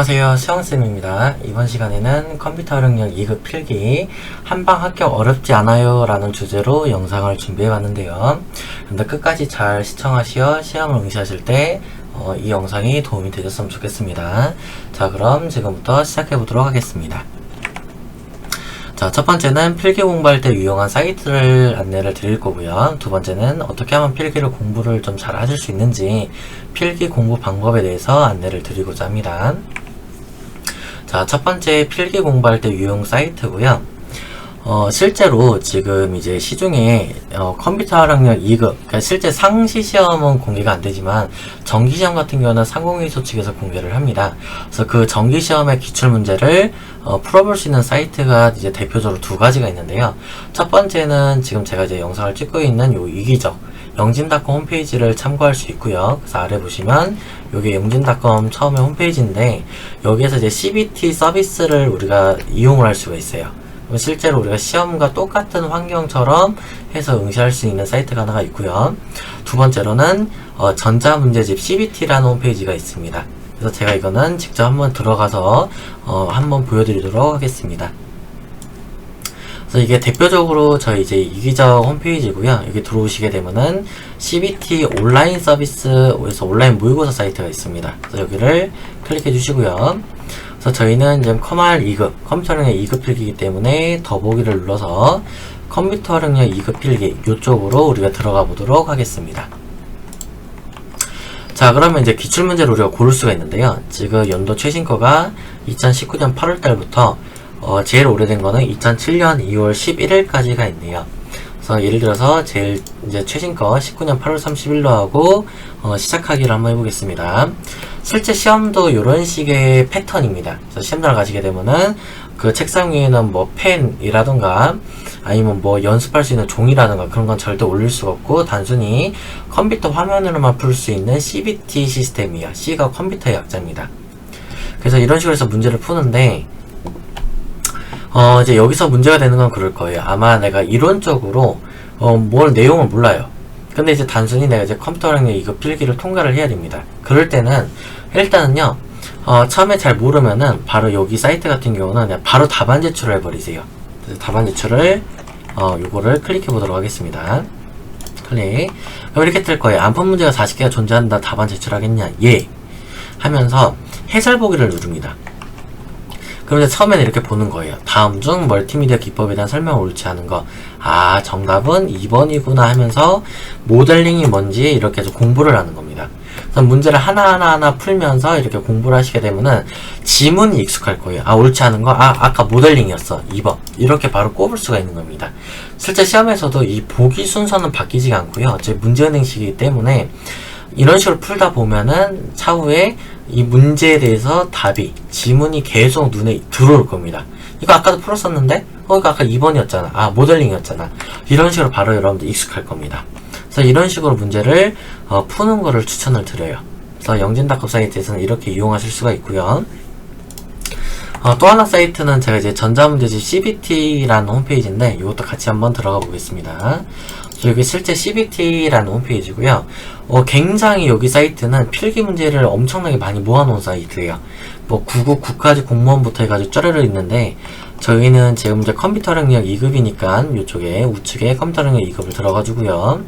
안녕하세요. 수영쌤입니다. 이번 시간에는 컴퓨터 활용력 2급 필기 한방 합격 어렵지 않아요 라는 주제로 영상을 준비해 봤는데요. 근데 끝까지 잘 시청하시어 시험을 응시하실 때 어, 이 영상이 도움이 되셨으면 좋겠습니다. 자 그럼 지금부터 시작해 보도록 하겠습니다. 자, 첫 번째는 필기 공부할 때 유용한 사이트를 안내를 드릴 거고요. 두 번째는 어떻게 하면 필기를 공부를 좀 잘 하실 수 있는지 필기 공부 방법에 대해서 안내를 드리고자 합니다. 자, 첫 번째 필기 공부할 때 유용 사이트고요. 어, 실제로 지금 이제 시중에 어, 컴퓨터 활용력 2급, 그러니까 실제 상시 시험은 공개가 안 되지만 정기 시험 같은 경우는 상공회의소 측에서 공개를 합니다. 그래서 그 정기 시험의 기출 문제를 어, 풀어볼 수 있는 사이트가 이제 대표적으로 두 가지가 있는데요. 첫 번째는 지금 제가 이제 영상을 찍고 있는 요 이기적 영진닷컴 홈페이지를 참고할 수 있고요. 그래서 아래 보시면 요게 영진닷컴 처음에 홈페이지인데 여기에서 이제 CBT 서비스를 우리가 이용을 할 수가 있어요. 실제로 우리가 시험과 똑같은 환경처럼 해서 응시할 수 있는 사이트가 하나가 있고요. 두 번째로는 어, 전자문제집 CBT라는 홈페이지가 있습니다. 그래서 제가 이거는 직접 한번 들어가서 어, 한번 보여드리도록 하겠습니다. 그래서 이게 대표적으로 저희 이제 이기적 홈페이지고요. 여기 들어오시게 되면은 CBT 온라인 서비스에서 온라인 모의고사 사이트가 있습니다. 그래서 여기를 클릭해 주시고요. 그래서 저희는 지금 커말 2급, 컴퓨터 활용력 2급 필기이기 때문에 더보기를 눌러서 컴퓨터 활용력 2급 필기 이쪽으로 우리가 들어가 보도록 하겠습니다. 자 그러면 이제 기출문제를 우리가 고를 수가 있는데요. 지금 연도 최신 거가 2019년 8월 달부터 어, 제일 오래된 거는 2007년 2월 11일까지가 있네요. 그래서 예를 들어서 제일 이제 최신 거 19년 8월 30일로 하고 어, 시작하기를 한번 해보겠습니다. 실제 시험도 이런 식의 패턴입니다. 그래서 시험장을 가시게 되면은 그 책상 위에는 뭐 펜이라던가 아니면 뭐 연습할 수 있는 종이라든가 그런 건 절대 올릴 수가 없고 단순히 컴퓨터 화면으로만 풀 수 있는 CBT 시스템이야. C가 컴퓨터의 약자입니다. 그래서 이런 식으로 해서 문제를 푸는데 어 이제 여기서 문제가 되는 건 그럴 거예요. 아마 내가 이론적으로 어 뭘 내용을 몰라요. 근데 이제 단순히 내가 이제 컴퓨터랑 이거 필기를 통과를 해야 됩니다. 그럴 때는 일단은요. 어, 처음에 잘 모르면은 바로 여기 사이트 같은 경우는 그냥 바로 답안 제출을 해버리세요. 답안 제출을 어, 요거를 클릭해 보도록 하겠습니다. 클릭. 그럼 이렇게 뜰 거예요. 안푼 문제가 40개가 존재한다. 답안 제출하겠냐? 예. 하면서 해설 보기를 누릅니다. 이제 처음에는 이렇게 보는 거예요. 다음 중 멀티미디어 기법에 대한 설명을 옳지 않은 거. 아, 정답은 2번이구나 하면서 모델링이 뭔지 이렇게 해서 공부를 하는 겁니다. 그래서 문제를 하나하나 하나 풀면서 이렇게 공부를 하시게 되면은 지문이 익숙할 거예요. 아, 옳지 않은 거? 아, 아까 모델링이었어. 2번. 이렇게 바로 꼽을 수가 있는 겁니다. 실제 시험에서도 이 보기 순서는 바뀌지가 않고요. 제 문제은행식이기 때문에 이런 식으로 풀다 보면은 차후에 이 문제에 대해서 답이 지문이 계속 눈에 들어올 겁니다. 이거 아까도 풀었었는데 어 이거 아까 2번이었잖아. 아 모델링이었잖아. 이런 식으로 바로 여러분들 익숙할 겁니다. 그래서 이런 식으로 문제를 어, 푸는 거를 추천을 드려요. 그래서 영진닷컴 사이트에서는 이렇게 이용하실 수가 있고요. 어, 또 하나 사이트는 제가 이제 전자문제집 CBT라는 홈페이지인데 이것도 같이 한번 들어가 보겠습니다. 여기 실제 CBT라는 홈페이지고요. 어, 굉장히 여기 사이트는 필기 문제를 엄청나게 많이 모아놓은 사이트예요. 뭐 구급 국가직 공무원부터 해가지고 쩌르르 있는데 저희는 지금 이제 컴퓨터 능력 2급이니까 이쪽에 우측에 컴퓨터 능력 2급을 들어가지고요.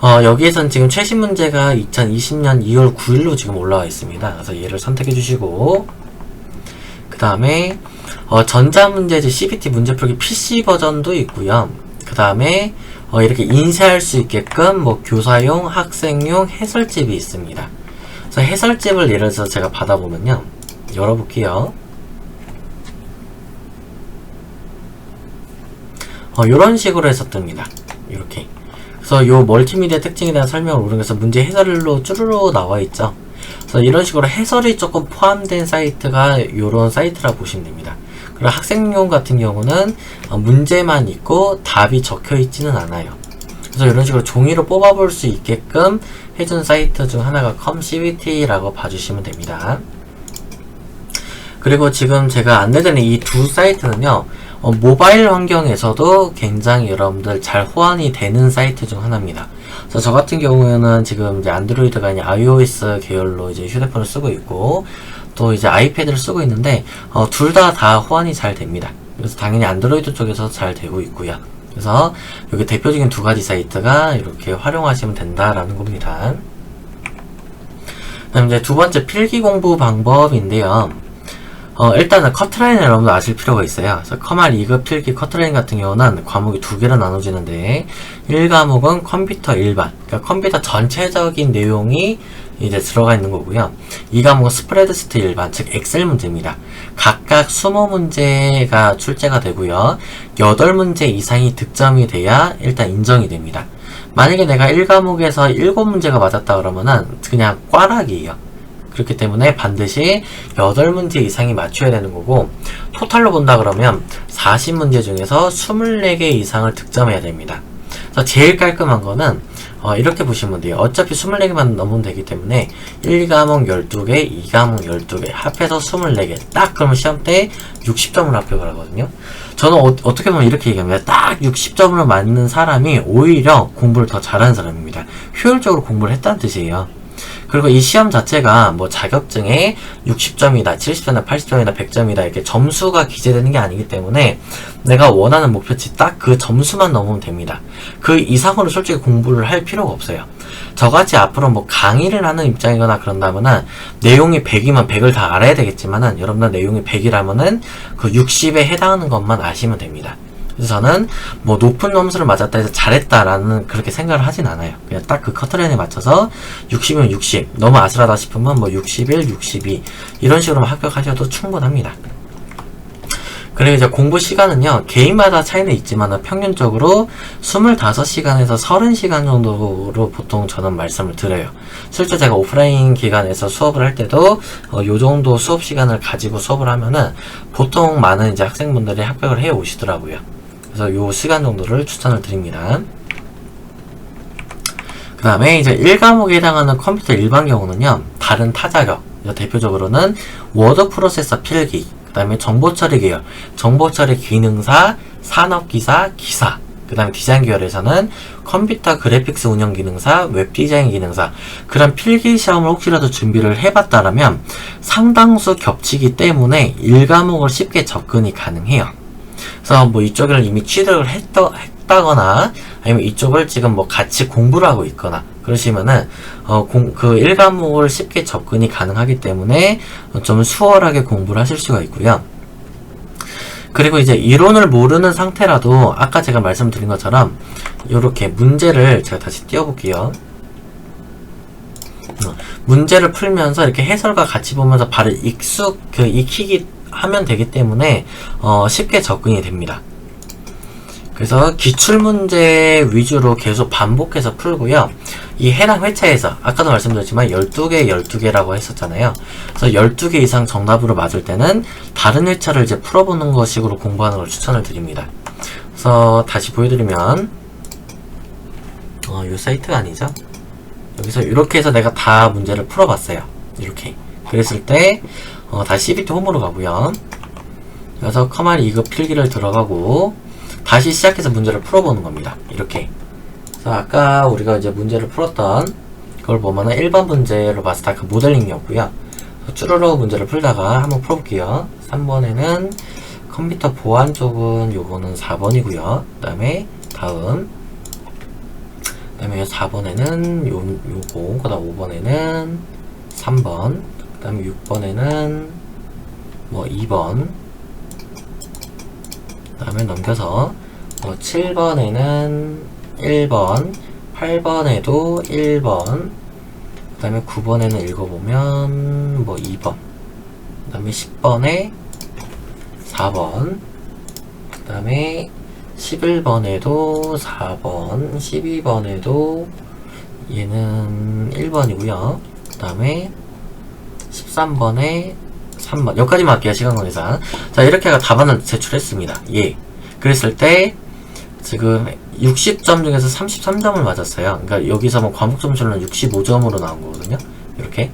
어, 여기에선 지금 최신 문제가 2020년 2월 9일로 지금 올라와 있습니다. 그래서 얘를 선택해 주시고 그 다음에 어, 전자문제집 CBT 문제풀기 PC 버전도 있고요. 그 다음에 어, 이렇게 인쇄할 수 있게끔 뭐 교사용, 학생용 해설집이 있습니다. 그래서 해설집을 예를 들어서 제가 받아보면요. 열어볼게요. 어, 이런 식으로 해서 뜹니다. 이렇게. 그래서 요 멀티미디어 특징에 대한 설명을 우리서 문제 해설로 쭈루루 나와 있죠. 그래서 이런 식으로 해설이 조금 포함된 사이트가 이런 사이트라 보시면 됩니다. 그리고 학생용 같은 경우는 어, 문제만 있고 답이 적혀 있지는 않아요. 그래서 이런 식으로 종이로 뽑아볼 수 있게끔 해준 사이트 중 하나가 컴CBT라고 봐주시면 됩니다. 그리고 지금 제가 안내드리는 이 두 사이트는요, 어, 모바일 환경에서도 굉장히 여러분들 잘 호환이 되는 사이트 중 하나입니다. 그래서 저 같은 경우에는 지금 이제 안드로이드가 아닌 iOS 계열로 이제 휴대폰을 쓰고 있고 또 이제 아이패드를 쓰고 있는데 어, 둘다다 호환이 잘 됩니다. 그래서 당연히 안드로이드 쪽에서 잘 되고 있고요. 그래서 여기 대표적인 두 가지 사이트가 이렇게 활용하시면 된다라는 겁니다. 그다음 이제 두 번째 필기 공부 방법인데요. 어, 일단은 커트라인을 여러분들 아실 필요가 있어요. 그래서 커말 2급 필기 커트라인 같은 경우는 과목이 두 개로 나눠지는데 1과목은 컴퓨터 일반, 그러니까 컴퓨터 전체적인 내용이 이제 들어가 있는 거고요. 2과목은 스프레드시트 일반, 즉 엑셀 문제입니다. 각각 20문제가 출제가 되고요. 8문제 이상이 득점이 돼야 일단 인정이 됩니다. 만약에 내가 1과목에서 7문제가 맞았다 그러면은 그냥 꽈락이에요. 그렇기 때문에 반드시 8문제 이상이 맞춰야 되는 거고 토탈로 본다 그러면 40문제 중에서 24개 이상을 득점해야 됩니다. 그래서 제일 깔끔한 거는 어, 이렇게 보시면 돼요. 어차피 24개만 넘으면 되기 때문에 1과목 12개, 2과목 12개, 합해서 24개. 딱 그러면 시험 때 60점을 합격을 하거든요. 저는 어, 떻게 보면 이렇게 얘기합니다. 딱 60점을 맞는 사람이 오히려 공부를 더 잘하는 사람입니다. 효율적으로 공부를 했다는 뜻이에요. 그리고 이 시험 자체가 뭐 자격증에 60점이다, 70점이다, 80점이다, 100점이다 이렇게 점수가 기재되는 게 아니기 때문에 내가 원하는 목표치 딱 그 점수만 넘으면 됩니다. 그 이상으로 솔직히 공부를 할 필요가 없어요. 저같이 앞으로 뭐 강의를 하는 입장이거나 그런다면은 내용이 100이면 100을 다 알아야 되겠지만은 여러분들 내용이 100이라면은 그 60에 해당하는 것만 아시면 됩니다. 그래서 저는 뭐 높은 점수를 맞았다 해서 잘했다라는 그렇게 생각을 하진 않아요. 그냥 딱 그 커트라인에 맞춰서 60이면 60, 너무 아슬하다 싶으면 뭐 61, 62 이런 식으로 합격하셔도 충분합니다. 그리고 이제 공부 시간은요, 개인마다 차이는 있지만 평균적으로 25시간에서 30시간 정도로 보통 저는 말씀을 드려요. 실제 제가 오프라인 기간에서 수업을 할 때도 어, 요 정도 수업 시간을 가지고 수업을 하면은 보통 많은 이제 학생분들이 합격을 해 오시더라고요. 그래서 요 시간 정도를 추천을 드립니다. 그 다음에 이제 1과목에 해당하는 컴퓨터 일반 경우는요, 다른 타자격, 대표적으로는 워드 프로세서 필기, 그 다음에 정보 처리 계열, 정보 처리 기능사, 산업 기사, 기사, 그 다음에 디자인 계열에서는 컴퓨터 그래픽스 운영 기능사, 웹 디자인 기능사, 그런 필기 시험을 혹시라도 준비를 해봤다라면 상당수 겹치기 때문에 1과목을 쉽게 접근이 가능해요. 그래서 뭐 이쪽을 이미 취득을 했다, 했다거나 아니면 이쪽을 지금 뭐 같이 공부를 하고 있거나 그러시면은 어, 공, 그 1과목을 쉽게 접근이 가능하기 때문에 좀 수월하게 공부를 하실 수가 있고요. 그리고 이제 이론을 모르는 상태라도 아까 제가 말씀드린 것처럼 이렇게 문제를 제가 다시 띄워볼게요. 어, 문제를 풀면서 이렇게 해설과 같이 보면서 바로 익숙 그 익히기 하면 되기 때문에 어, 쉽게 접근이 됩니다. 그래서 기출문제 위주로 계속 반복해서 풀고요. 이 해당 회차에서 아까도 말씀드렸지만 12개, 12개라고 했었잖아요. 그래서 12개 이상 정답으로 맞을 때는 다른 회차를 이제 풀어보는 것식으로 공부하는 걸 추천을 드립니다. 그래서 다시 보여드리면 어, 이 사이트가 아니죠? 여기서 이렇게 해서 내가 다 문제를 풀어봤어요. 이렇게. 그랬을 때 어, 다시 CBT 홈으로 가고요. 그래서 커말 2급 필기를 들어가고 다시 시작해서 문제를 풀어보는 겁니다. 이렇게. 그래서 아까 우리가 이제 문제를 풀었던 그걸 보면은 1번 문제로 봤을 때그 모델링이었고요. 쭈루루 문제를 풀다가 한번 풀어볼게요. 3번에는 컴퓨터 보안 쪽은 요거는 4번이고요. 그 다음에 다음 그 다음에 4번에는 요, 요거 그 다음 5번에는 3번 그 다음에 6번에는 뭐 2번. 그 다음에 넘겨서 어, 7번에는 1번 8번에도 1번. 그 다음에 9번에는 읽어보면 뭐 2번. 그 다음에 10번에 4번. 그 다음에 11번에도 4번 12번에도 얘는 1번이고요. 그 다음에 13번에 3번. 여기까지만 할게요 시간 관계상. 자 이렇게 해가 답안을 제출했습니다. 예. 그랬을 때 지금 60점 중에서 33점을 맞았어요. 그러니까 여기서 뭐 과목 점수는 65점으로 나온 거거든요. 이렇게.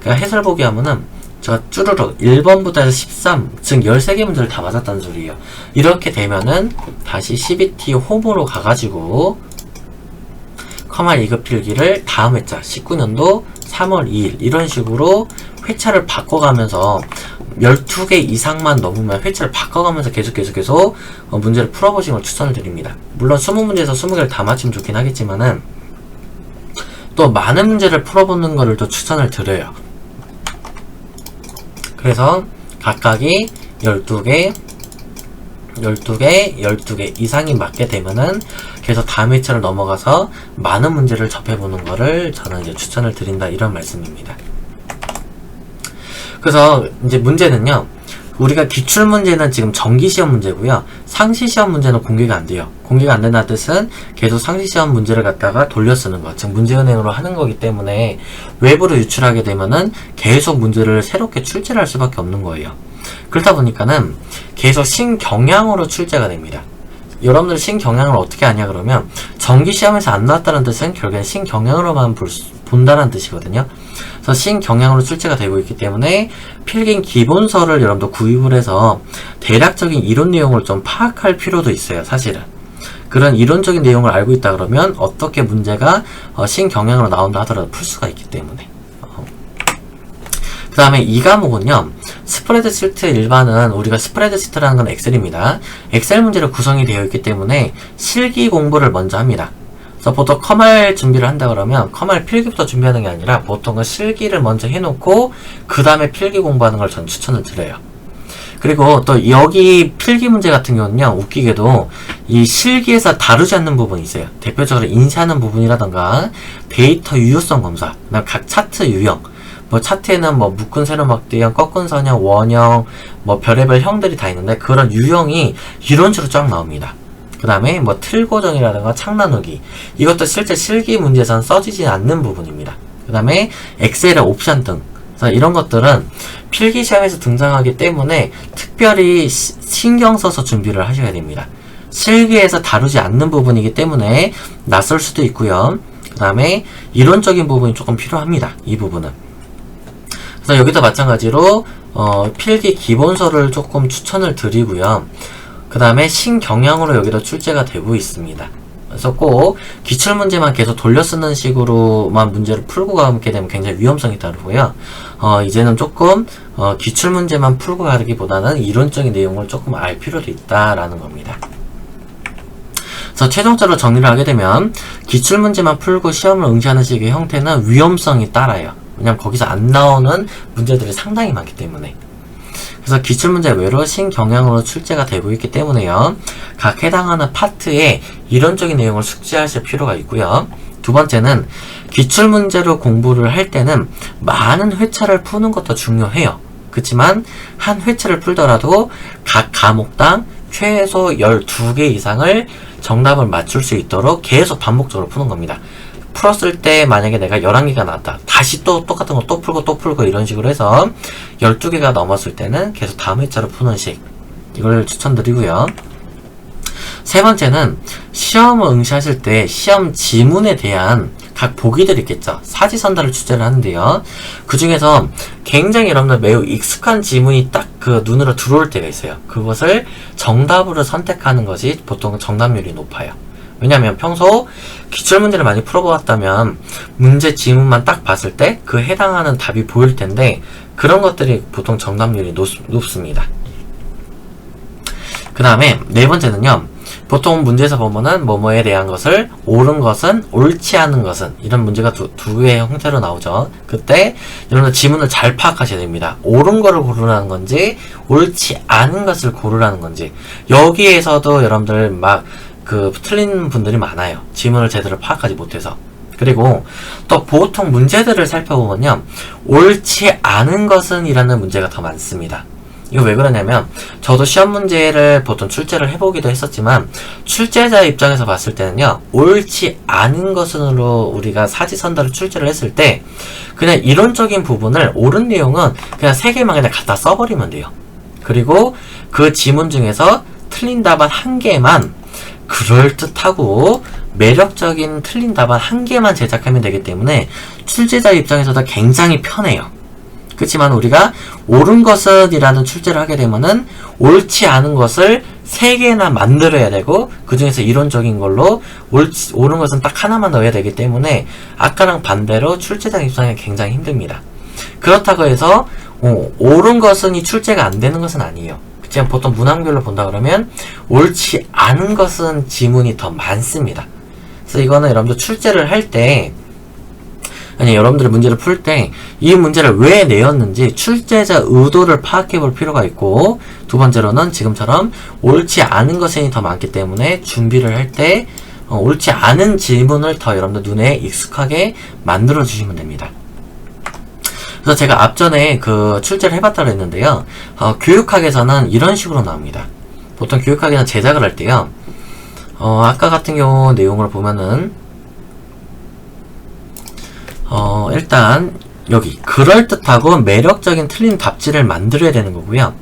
그러니까 해설 보기 하면은 제가 쭈르륵 1번부터 해서 13, 즉 13개 문제를 다 맞았다는 소리예요. 이렇게 되면은 다시 CBT 홈으로 가가지고 커말 2급 필기를 다음 회차 19년도 3월 2일 이런 식으로 회차를 바꿔가면서 12개 이상만 넘으면 회차를 바꿔가면서 계속 계속 계속 어, 문제를 풀어보시는 걸 추천을 드립니다. 물론 20문제에서 20개를 다 맞추면 좋긴 하겠지만은 또 많은 문제를 풀어보는 거를 또 추천을 드려요. 그래서 각각이 12개, 12개, 12개 이상이 맞게 되면은 계속 다음 회차를 넘어가서 많은 문제를 접해보는 거를 저는 이제 추천을 드린다 이런 말씀입니다. 그래서 이제 문제는요. 우리가 기출 문제는 지금 정기 시험 문제고요. 상시 시험 문제는 공개가 안 돼요. 공개가 안 된다는 뜻은 계속 상시 시험 문제를 갖다가 돌려 쓰는 거, 즉 문제은행으로 하는 거기 때문에 외부로 유출하게 되면은 계속 문제를 새롭게 출제를 할 수밖에 없는 거예요. 그러다 보니까는 계속 신경향으로 출제가 됩니다. 여러분들 신경향을 어떻게 하냐 그러면 정기 시험에서 안 나왔다는 뜻은 결국엔 신경향으로만 볼 수- 본다는 뜻이거든요. 그래서 신경향으로 출제가 되고 있기 때문에 필긴 기본서를 여러분들 구입을 해서 대략적인 이론 내용을 좀 파악할 필요도 있어요, 사실은. 그런 이론적인 내용을 알고 있다 그러면 어떻게 문제가 어, 신경향으로 나온다 하더라도 풀 수가 있기 때문에. 그 다음에 이 과목은요, 스프레드 시트 일반은 우리가 스프레드 시트라는 건 엑셀입니다. 엑셀 문제로 구성이 되어 있기 때문에 실기 공부를 먼저 합니다. 그래서 보통 커말 준비를 한다 그러면 커말 필기부터 준비하는 게 아니라 보통은 실기를 먼저 해놓고 그 다음에 필기 공부하는 걸 전 추천을 드려요. 그리고 또 여기 필기 문제 같은 경우는요, 웃기게도 이 실기에서 다루지 않는 부분이 있어요. 대표적으로 인쇄하는 부분이라던가 데이터 유효성 검사, 그다음 각 차트 유형, 뭐 차트에는 뭐 묶은 세로막대형, 꺾은 선형, 원형, 뭐 별의별 형들이 다 있는데 그런 유형이 이론적으로 쫙 나옵니다. 그 다음에 뭐 틀 고정이라든가 창 나누기 이것도 실제 실기 문제에서는 써지지 않는 부분입니다. 그 다음에 엑셀의 옵션 등 이런 것들은 필기 시험에서 등장하기 때문에 특별히 시- 신경 써서 준비를 하셔야 됩니다. 실기에서 다루지 않는 부분이기 때문에 낯설 수도 있고요. 그 다음에 이론적인 부분이 조금 필요합니다. 이 부분은. 그래서 여기도 마찬가지로 어, 필기 기본서를 조금 추천을 드리고요. 그 다음에 신경향으로 여기도 출제가 되고 있습니다. 그래서 꼭 기출 문제만 계속 돌려 쓰는 식으로만 문제를 풀고 가게 되면 굉장히 위험성이 따르고요. 어, 이제는 조금 어, 기출 문제만 풀고 가기보다는 이론적인 내용을 조금 알 필요도 있다라는 겁니다. 그래서 최종적으로 정리를 하게 되면 기출 문제만 풀고 시험을 응시하는 식의 형태는 위험성이 따라요. 왜냐면 거기서 안 나오는 문제들이 상당히 많기 때문에. 그래서 기출문제 외로 신 경향으로 출제가 되고 있기 때문에요. 각 해당하는 파트에 이론적인 내용을 숙지하실 필요가 있고요. 두 번째는 기출문제로 공부를 할 때는 많은 회차를 푸는 것도 중요해요. 그렇지만 한 회차를 풀더라도 각 과목당 최소 12개 이상을 정답을 맞출 수 있도록 계속 반복적으로 푸는 겁니다. 풀었을 때 만약에 내가 11개가 나왔다. 다시 또 똑같은 거 또 풀고 또 풀고 이런 식으로 해서 12개가 넘었을 때는 계속 다음 회차로 푸는 식. 이걸 추천드리고요. 세 번째는 시험을 응시하실 때 시험 지문에 대한 각 보기들이 있겠죠. 사지선다를 출제를 하는데요. 그 중에서 굉장히 여러분들 매우 익숙한 지문이 딱 그 눈으로 들어올 때가 있어요. 그것을 정답으로 선택하는 것이 보통 정답률이 높아요. 왜냐하면 평소 기출문제를 많이 풀어보았다면 문제 지문만 딱 봤을 때 그 해당하는 답이 보일 텐데 그런 것들이 보통 정답률이 높, 높습니다. 그 다음에 네 번째는요. 보통 문제에서 보면은 뭐뭐에 대한 것을 옳은 것은 옳지 않은 것은 이런 문제가 두, 두 개의 형태로 나오죠. 그때 여러분들 지문을 잘 파악하셔야 됩니다. 옳은 거를 고르라는 건지 옳지 않은 것을 고르라는 건지 여기에서도 여러분들 막 그 틀린 분들이 많아요. 지문을 제대로 파악하지 못해서. 그리고 또 보통 문제들을 살펴보면요. 옳지 않은 것은 이라는 문제가 더 많습니다. 이거 왜 그러냐면 저도 시험 문제를 보통 출제를 해보기도 했었지만 출제자 입장에서 봤을 때는요 옳지 않은 것으로 우리가 사지선다를 출제를 했을 때 그냥 이론적인 부분을 옳은 내용은 그냥 세 개만 그냥 갖다 써버리면 돼요 그리고 그 지문 중에서 틀린 답안 한 개만 그럴듯하고 매력적인 틀린 답안 한 개만 제작하면 되기 때문에 출제자 입장에서도 굉장히 편해요 그렇지만 우리가 옳은 것은 이라는 출제를 하게 되면은 옳지 않은 것을 세 개나 만들어야 되고 그 중에서 이론적인 걸로 옳지, 옳은 것은 딱 하나만 넣어야 되기 때문에 아까랑 반대로 출제자 입장에 굉장히 힘듭니다. 그렇다고 해서 어, 옳은 것은 이 출제가 안 되는 것은 아니에요. 그냥 보통 문항별로 본다 그러면 옳지 않은 것은 지문이 더 많습니다. 그래서 이거는 여러분들 출제를 할 때 아니 여러분들이 문제를 풀 때 이 문제를 왜 내었는지 출제자 의도를 파악해 볼 필요가 있고 두 번째로는 지금처럼 옳지 않은 것이 더 많기 때문에 준비를 할때 어, 옳지 않은 질문을 더 여러분들 눈에 익숙하게 만들어 주시면 됩니다. 그래서 제가 앞전에 그 출제를 해봤다고 했는데요. 어, 교육학에서는 이런 식으로 나옵니다. 보통 교육학에서 제작을 할 때요. 어, 아까 같은 경우 내용을 보면은 어, 일단 여기 그럴듯하고 매력적인 틀린 답지를 만들어야 되는 거고요.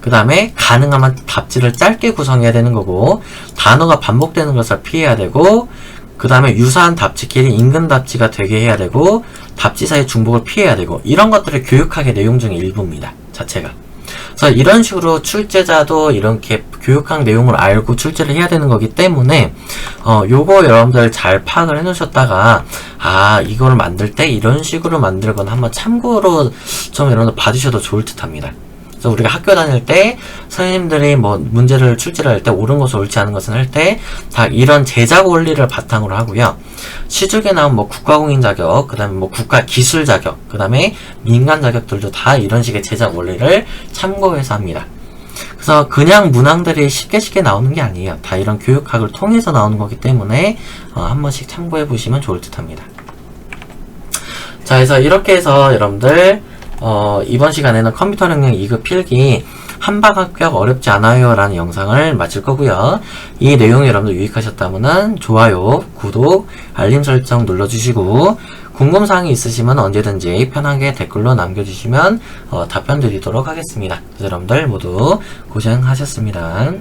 그 다음에 가능하면 답지를 짧게 구성해야 되는 거고 단어가 반복되는 것을 피해야 되고 그 다음에 유사한 답지끼리 인근 답지가 되게 해야 되고 답지 사이 중복을 피해야 되고 이런 것들을 교육학의 내용 중에 일부입니다. 자체가. 그래서 이런 식으로 출제자도 이렇게 교육학 내용을 알고 출제를 해야 되는 거기 때문에 어 요거 여러분들 잘 파악을 해 놓으셨다가 아 이걸 만들 때 이런 식으로 만들거나 한번 참고로 좀 여러분들 봐주셔도 좋을 듯 합니다. 그래서 우리가 학교 다닐 때 선생님들이 뭐 문제를 출제를 할 때 옳은 것을 옳지 않은 것은 할때 다 이런 제작 원리를 바탕으로 하고요. 시중에 나온 뭐 국가공인 자격, 그 다음에 뭐 국가 기술 자격, 그 다음에 민간 자격들도 다 이런 식의 제작 원리를 참고해서 합니다. 그래서 그냥 문항들이 쉽게 쉽게 나오는 게 아니에요. 다 이런 교육학을 통해서 나오는 거기 때문에 어, 한 번씩 참고해 보시면 좋을 듯 합니다. 자, 그래서 이렇게 해서 여러분들 어, 이번 시간에는 컴퓨터 능력 2급 필기 한방 합격 어렵지 않아요 라는 영상을 마칠 거고요. 이 내용이 여러분들 유익하셨다면 좋아요, 구독, 알림 설정 눌러주시고 궁금사항이 있으시면 언제든지 편하게 댓글로 남겨주시면 어, 답변 드리도록 하겠습니다. 여러분들 모두 고생하셨습니다.